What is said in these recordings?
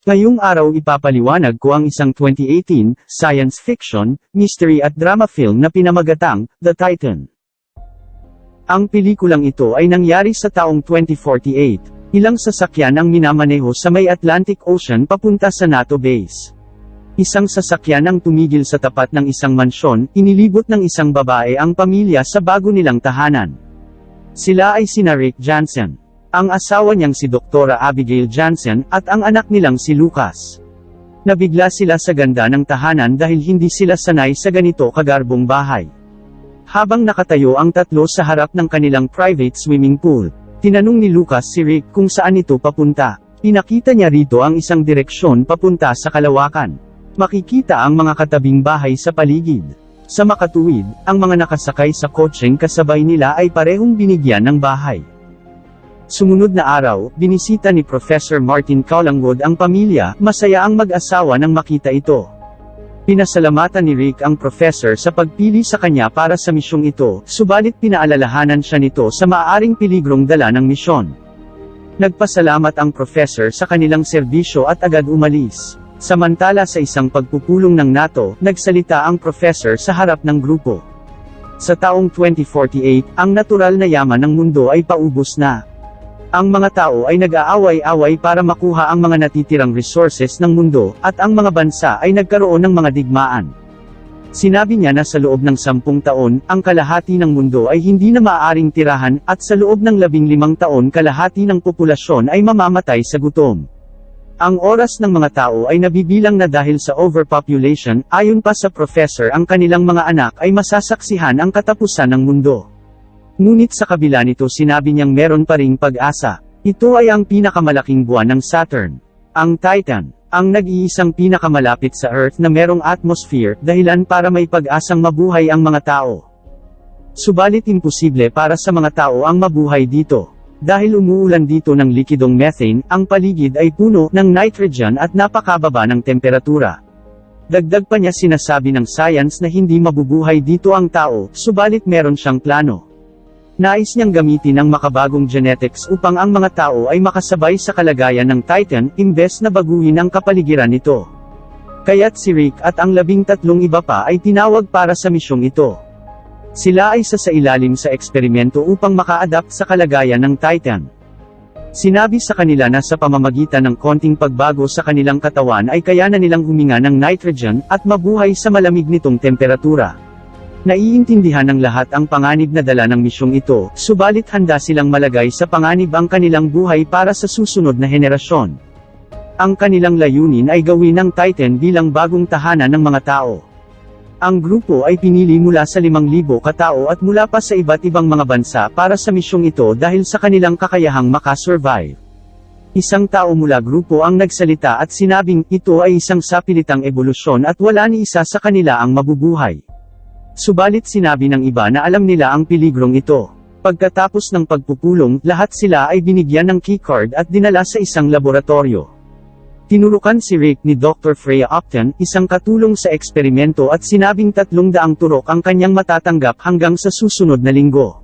Ngayong araw ipapaliwanag ko ang isang 2018, science fiction, mystery at drama film na pinamagatang, The Titan. Ang pelikulang ito ay nangyari sa taong 2048. Ilang sasakyan ang minamaneho sa may Atlantic Ocean papunta sa NATO base. Isang sasakyan ang tumigil sa tapat ng isang mansyon, inilibot ng isang babae ang pamilya sa bago nilang tahanan. Sila ay sina Rick Johnson, ang asawa niyang si Dr. Abigail Johnson, at ang anak nilang si Lucas. Nabigla sila sa ganda ng tahanan dahil hindi sila sanay sa ganito kagarbong bahay. Habang nakatayo ang tatlo sa harap ng kanilang private swimming pool, tinanong ni Lucas si Rick kung saan ito papunta. Pinakita niya rito ang isang direksyon papunta sa kalawakan. Makikita ang mga katabing bahay sa paligid. Sa makatuwid, ang mga nakasakay sa kotseng kasabay nila ay parehong binigyan ng bahay. Sumunod na araw, binisita ni Professor Martin Collingwood ang pamilya, masaya ang mag-asawa nang makita ito. Pinasalamatan ni Rick ang professor sa pagpili sa kanya para sa misyong ito, subalit pinaalalahanan siya nito sa maaaring piligrong dala ng misyon. Nagpasalamat ang professor sa kanilang serbisyo at agad umalis. Samantala sa isang pagpupulong ng NATO, nagsalita ang professor sa harap ng grupo. Sa taong 2048, ang natural na yaman ng mundo ay paubos na. Ang mga tao ay nag-aaway-away para makuha ang mga natitirang resources ng mundo, at ang mga bansa ay nagkaroon ng mga digmaan. Sinabi niya na sa loob ng sampung taon, ang kalahati ng mundo ay hindi na maaaring tirahan, at sa loob ng labing limang taon kalahati ng populasyon ay mamamatay sa gutom. Ang oras ng mga tao ay nabibilang na dahil sa overpopulation, ayon pa sa professor ang kanilang mga anak ay masasaksihan ang katapusan ng mundo. Ngunit sa kabila nito sinabi niyang meron pa ring pag-asa. Ito ay ang pinakamalaking buwan ng Saturn. Ang Titan, ang nag-iisang pinakamalapit sa Earth na merong atmosphere, dahilan para may pag-asang mabuhay ang mga tao. Subalit imposible para sa mga tao ang mabuhay dito. Dahil umuulan dito ng likidong methane, ang paligid ay puno ng nitrogen at napakababa ng temperatura. Dagdag pa niya sinasabi ng science na hindi mabubuhay dito ang tao, subalit meron siyang plano. Nais niyang gamitin ang makabagong genetics upang ang mga tao ay makasabay sa kalagayan ng Titan, imbes na baguhin ang kapaligiran nito. Kaya't si Rick at ang labing tatlong iba pa ay tinawag para sa misyong ito. Sila ay sasailalim sa eksperimento upang maka-adapt sa kalagayan ng Titan. Sinabi sa kanila na sa pamamagitan ng konting pagbago sa kanilang katawan ay kaya na nilang huminga ng nitrogen, at mabuhay sa malamig nitong temperatura. Naiintindihan ng lahat ang panganib na dala ng misyong ito, subalit handa silang malagay sa panganib ang kanilang buhay para sa susunod na henerasyon. Ang kanilang layunin ay gawin ng Titan bilang bagong tahanan ng mga tao. Ang grupo ay pinili mula sa 5,000 katao at mula pa sa iba't ibang mga bansa para sa misyong ito dahil sa kanilang kakayahang makasurvive. Isang tao mula grupo ang nagsalita at sinabing, ito ay isang sapilitang ebolusyon at wala ni isa sa kanila ang mabubuhay. Subalit sinabi ng iba na alam nila ang piligrong ito. Pagkatapos ng pagpupulong, lahat sila ay binigyan ng keycard at dinala sa isang laboratorio. Tinurukan si Rick ni Dr. Freya Upton, isang katulong sa eksperimento at sinabing tatlong daang turok ang kanyang matatanggap hanggang sa susunod na linggo.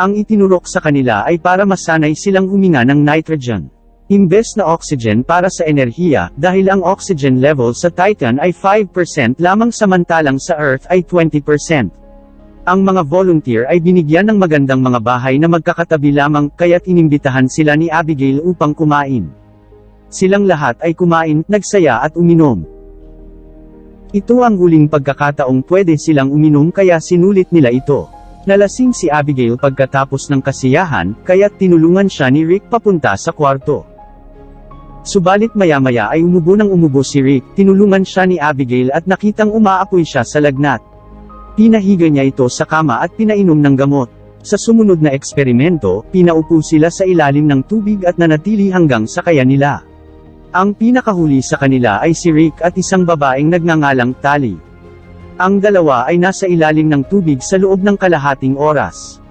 Ang itinurok sa kanila ay para masanay silang huminga ng nitrogen. Imbes na oxygen para sa enerhiya, dahil ang oxygen level sa Titan ay 5% lamang samantalang sa Earth ay 20%. Ang mga volunteer ay binigyan ng magandang mga bahay na magkakatabi lamang, kaya't inimbitahan sila ni Abigail upang kumain. Silang lahat ay kumain, nagsaya at uminom. Ito ang huling pagkakataong pwede silang uminom kaya sinulit nila ito. Nalasing si Abigail pagkatapos ng kasiyahan, kaya't tinulungan siya ni Rick papunta sa kwarto. Subalit maya-maya ay umubo ng umubo si Rick, tinulungan siya ni Abigail at nakitang umaapoy siya sa lagnat. Pinahiga niya ito sa kama at pinainom ng gamot. Sa sumunod na eksperimento, pinaupo sila sa ilalim ng tubig at nanatili hanggang sa kaya nila. Ang pinakahuli sa kanila ay si Rick at isang babaeng nagngangalang Tali. Ang dalawa ay nasa ilalim ng tubig sa loob ng kalahating oras.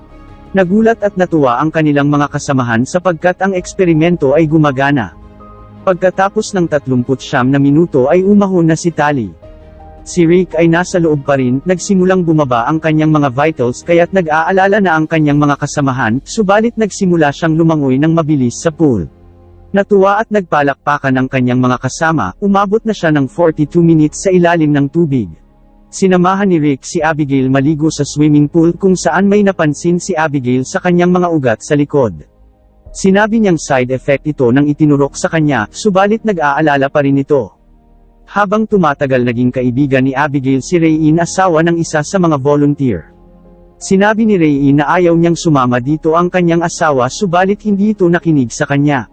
Nagulat at natuwa ang kanilang mga kasamahan sapagkat ang eksperimento ay gumagana. Pagkatapos ng 39 na minuto ay umahon na si Tali. Si Rick ay nasa loob pa rin, nagsimulang bumaba ang kanyang mga vitals kaya't nag-aalala na ang kanyang mga kasamahan, subalit nagsimula siyang lumangoy ng mabilis sa pool. Natuwa at nagpalakpakan ang kanyang mga kasama, umabot na siya ng 42 minutes sa ilalim ng tubig. Sinamahan ni Rick si Abigail maligo sa swimming pool kung saan may napansin si Abigail sa kanyang mga ugat sa likod. Sinabi niyang side effect ito nang itinurok sa kanya, subalit nag-aalala pa rin ito. Habang tumatagal naging kaibigan ni Abigail si Rayin asawa ng isa sa mga volunteer. Sinabi ni Rayin na ayaw niyang sumama dito ang kanyang asawa subalit hindi ito nakinig sa kanya.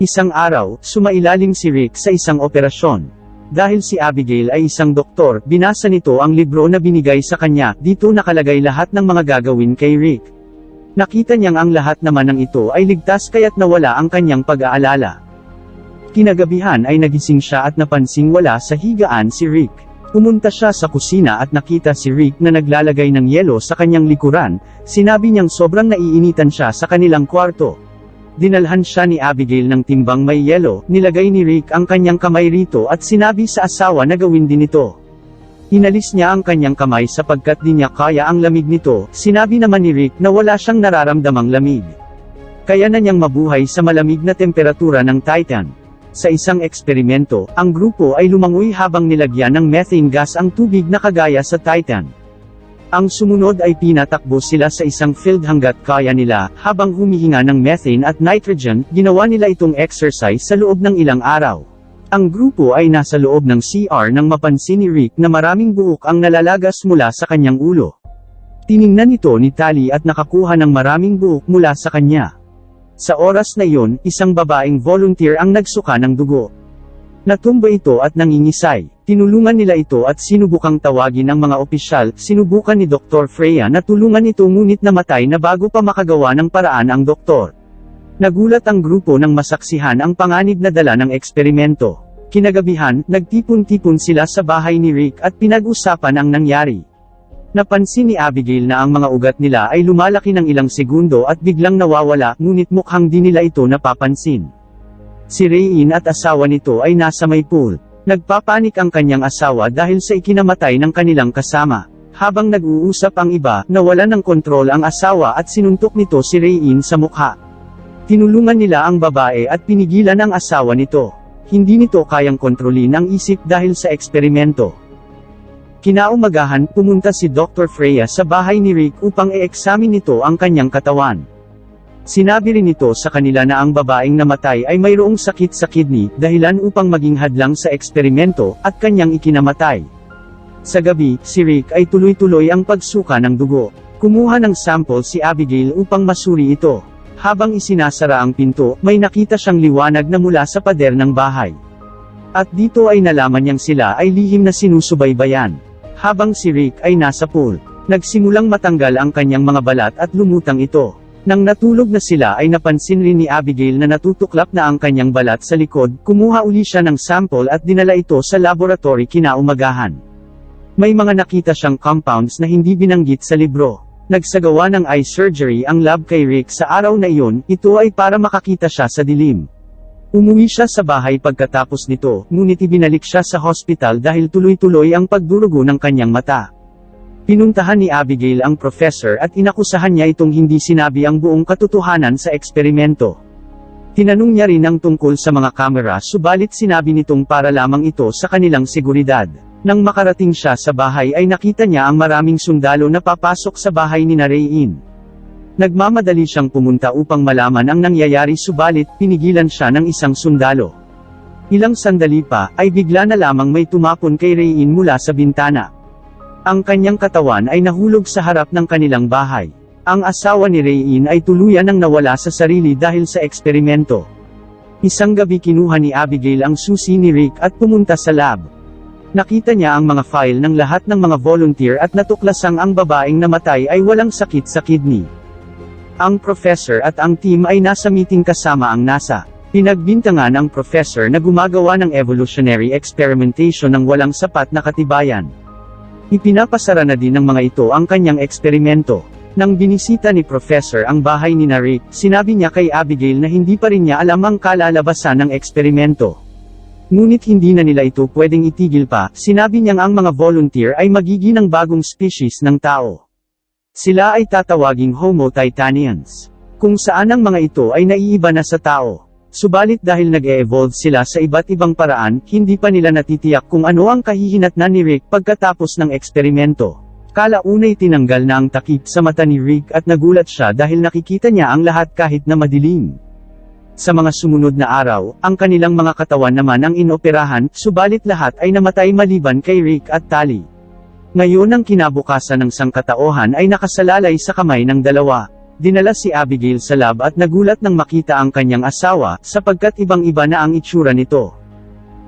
Isang araw, sumailalim si Rick sa isang operasyon. Dahil si Abigail ay isang doktor, binasa nito ang libro na binigay sa kanya, dito nakalagay lahat ng mga gagawin kay Rick. Nakita niyang ang lahat naman ng ito ay ligtas kaya't nawala ang kanyang pag-aalala. Kinagabihan ay nagising siya at napansing wala sa higaan si Rick. Pumunta siya sa kusina at nakita si Rick na naglalagay ng yelo sa kanyang likuran, sinabi niyang sobrang naiinitan siya sa kanilang kwarto. Dinalhan siya ni Abigail ng timbang may yelo, nilagay ni Rick ang kanyang kamay rito at sinabi sa asawa na gawin din ito. Inalis niya ang kanyang kamay sapagkat di niya kaya ang lamig nito, sinabi naman ni Rick na wala siyang nararamdamang lamig. Kaya na niyang mabuhay sa malamig na temperatura ng Titan. Sa isang eksperimento, ang grupo ay lumangoy habang nilagyan ng methane gas ang tubig na kagaya sa Titan. Ang sumunod ay pinatakbo sila sa isang field hanggat kaya nila, habang humihinga ng methane at nitrogen, ginawa nila itong exercise sa loob ng ilang araw. Ang grupo ay nasa loob ng CR nang mapansin ni Rick na maraming buhok ang nalalagas mula sa kanyang ulo. Tiningnan ito ni Tali at nakakuha ng maraming buhok mula sa kanya. Sa oras na iyon, isang babaeng volunteer ang nagsuka ng dugo. Natumba ito at nangingisay. Tinulungan nila ito at sinubukang tawagin ang mga opisyal, sinubukan ni Dr. Freya na tulungan ito ngunit namatay na bago pa makagawa ng paraan ang doktor. Nagulat ang grupo nang masaksihan ang panganib na dala ng eksperimento. Kinagabihan, nagtipon-tipon sila sa bahay ni Rick at pinag-usapan ang nangyari. Napansin ni Abigail na ang mga ugat nila ay lumalaki ng ilang segundo at biglang nawawala, ngunit mukhang di nila ito napapansin. Si Rayin at asawa nito ay nasa may pool. Nagpapanik ang kanyang asawa dahil sa ikinamatay ng kanilang kasama. Habang nag-uusap ang iba, nawala ng kontrol ang asawa at sinuntok nito si Rayin sa mukha. Tinulungan nila ang babae at pinigilan ang asawa nito. Hindi nito kayang kontrolin ang isip dahil sa eksperimento. Kinaumagahan, pumunta si Dr. Freya sa bahay ni Rick upang i-examine nito ang kanyang katawan. Sinabi rin nito sa kanila na ang babaeng namatay ay mayroong sakit sa kidney, dahilan upang maging hadlang sa eksperimento, at kanyang ikinamatay. Sa gabi, si Rick ay tuloy-tuloy ang pagsuka ng dugo. Kumuha ng sample si Abigail upang masuri ito. Habang isinasara ang pinto, may nakita siyang liwanag na mula sa pader ng bahay. At dito ay nalaman niyang sila ay lihim na sinusubaybayan. Habang si Rick ay nasa pool, nagsimulang matanggal ang kanyang mga balat at lumutang ito. Nang natulog na sila ay napansin rin ni Abigail na natutuklap na ang kanyang balat sa likod, kumuha uli siya ng sample at dinala ito sa laboratory kinaumagahan. May mga nakita siyang compounds na hindi binanggit sa libro. Nagsagawa ng eye surgery ang lab kay Rick sa araw na iyon, ito ay para makakita siya sa dilim. Umuwi siya sa bahay pagkatapos nito, ngunit ibinalik siya sa hospital dahil tuloy-tuloy ang pagdurugo ng kanyang mata. Pinuntahan ni Abigail ang professor at inakusahan niya itong hindi sinabi ang buong katotohanan sa eksperimento. Tinanong niya rin ang tungkol sa mga kamera subalit sinabi nitong para lamang ito sa kanilang seguridad. Nang makarating siya sa bahay ay nakita niya ang maraming sundalo na papasok sa bahay ni Narayin. Nagmamadali siyang pumunta upang malaman ang nangyayari subalit pinigilan siya ng isang sundalo. Ilang sandali pa, ay bigla na lamang may tumapon kay Rayin mula sa bintana. Ang kanyang katawan ay nahulog sa harap ng kanilang bahay. Ang asawa ni Rayin ay tuluyan ang nawala sa sarili dahil sa eksperimento. Isang gabi kinuha ni Abigail ang susi ni Rick at pumunta sa lab. Nakita niya ang mga file ng lahat ng mga volunteer at natuklasang ang babaeng namatay ay walang sakit sa kidney. Ang professor at ang team ay nasa meeting kasama ang NASA. Pinagbintangan ang professor na gumagawa ng evolutionary experimentation ng walang sapat na katibayan. Ipinapasara na din ng mga ito ang kanyang eksperimento. Nang binisita ni Professor ang bahay ni Rick, sinabi niya kay Abigail na hindi pa rin niya alam ang kalalabasan ng eksperimento. Ngunit hindi na nila ito pwedeng itigil pa, sinabi niyang ang mga volunteer ay magiging ng bagong species ng tao. Sila ay tatawaging Homo Titanians. Kung saan ang mga ito ay naiiba na sa tao. Subalit dahil nag-e-evolve sila sa iba't ibang paraan, hindi pa nila natitiyak kung ano ang kahihinatnan ni Rick pagkatapos ng eksperimento. Kalaunay tinanggal na ang takip sa mata ni Rick at nagulat siya dahil nakikita niya ang lahat kahit na madilim. Sa mga sumunod na araw, ang kanilang mga katawan naman ang inoperahan, subalit lahat ay namatay maliban kay Rick at Tali. Ngayon ang kinabukasan ng sangkataohan ay nakasalalay sa kamay ng dalawa. Dinala si Abigail sa lab at nagulat nang makita ang kanyang asawa, sapagkat ibang-iba na ang itsura nito.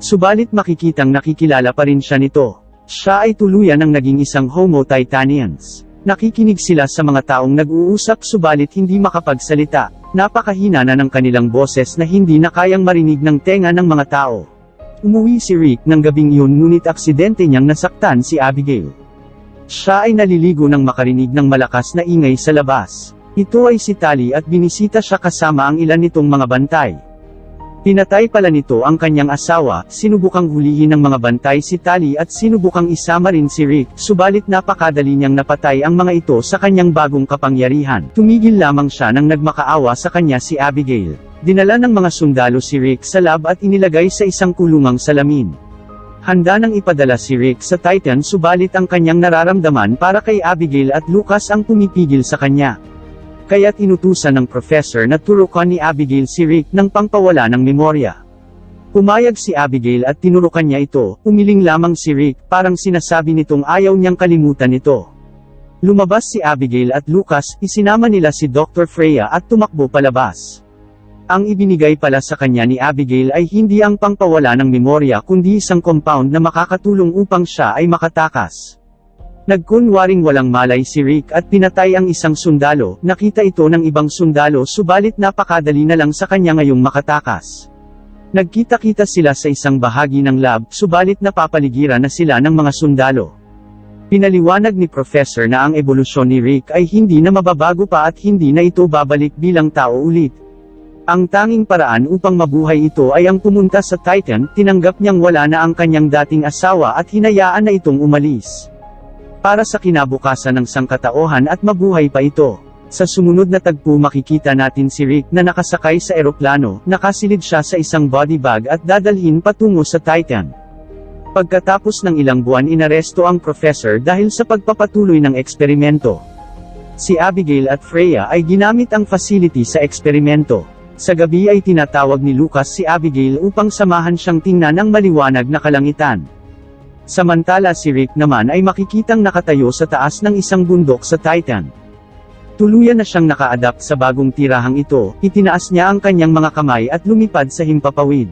Subalit makikitang nakikilala pa rin siya nito. Siya ay tuluyan ng naging isang Homo Titanians. Nakikinig sila sa mga taong nag-uusap subalit hindi makapagsalita. Napakahina na ng kanilang boses na hindi na kayang marinig ng tenga ng mga tao. Umuwi si Rick ng gabing iyon ngunit aksidente niyang nasaktan si Abigail. Siya ay naliligo nang makarinig ng malakas na ingay sa labas. Ito ay si Tali at binisita siya kasama ang ilan nitong mga bantay. Pinatay pala nito ang kanyang asawa, sinubukang hulihin ng mga bantay si Tali at sinubukang isama rin si Rick, subalit napakadali niyang napatay ang mga ito sa kanyang bagong kapangyarihan. Tumigil lamang siya nang nagmakaawa sa kanya si Abigail. Dinala ng mga sundalo si Rick sa lab at inilagay sa isang kulungang salamin. Handa nang ipadala si Rick sa Titan subalit ang kanyang nararamdaman para kay Abigail at Lucas ang pumipigil sa kanya. Kaya't inutusan ng professor na turukan ni Abigail si Rick ng pangpawala ng memorya. Pumayag si Abigail at tinurukan niya ito, umiling lamang si Rick, parang sinasabi nitong ayaw niyang kalimutan ito. Lumabas si Abigail at Lucas, isinama nila si Dr. Freya at tumakbo palabas. Ang ibinigay pala sa kanya ni Abigail ay hindi ang pangpawala ng memorya kundi isang compound na makakatulong upang siya ay makatakas. Nagkunwaring walang malay si Rick at pinatay ang isang sundalo, nakita ito ng ibang sundalo subalit napakadali na lang sa kanya ngayong makatakas. Nagkita-kita sila sa isang bahagi ng lab, subalit napapaligiran na sila ng mga sundalo. Pinaliwanag ni Professor na ang ebolusyon ni Rick ay hindi na mababago pa at hindi na ito babalik bilang tao ulit. Ang tanging paraan upang mabuhay ito ay ang pumunta sa Titan, tinanggap niyang wala na ang kanyang dating asawa at hinayaan na itong umalis para sa kinabukasan ng sangkataohan at mabuhay pa ito. Sa sumunod na tagpo makikita natin si Rick na nakasakay sa eroplano, nakasilid siya sa isang body bag at dadalhin patungo sa Titan. Pagkatapos ng ilang buwan inaresto ang professor dahil sa pagpapatuloy ng eksperimento. Si Abigail at Freya ay ginamit ang facility sa eksperimento. Sa gabi ay tinatawag ni Lucas si Abigail upang samahan siyang tingnan ang maliwanag na kalangitan. Samantala si Rick naman ay makikitang nakatayo sa taas ng isang bundok sa Titan. Tuluyan na siyang naka-adapt sa bagong tirahang ito, itinaas niya ang kanyang mga kamay at lumipad sa himpapawid.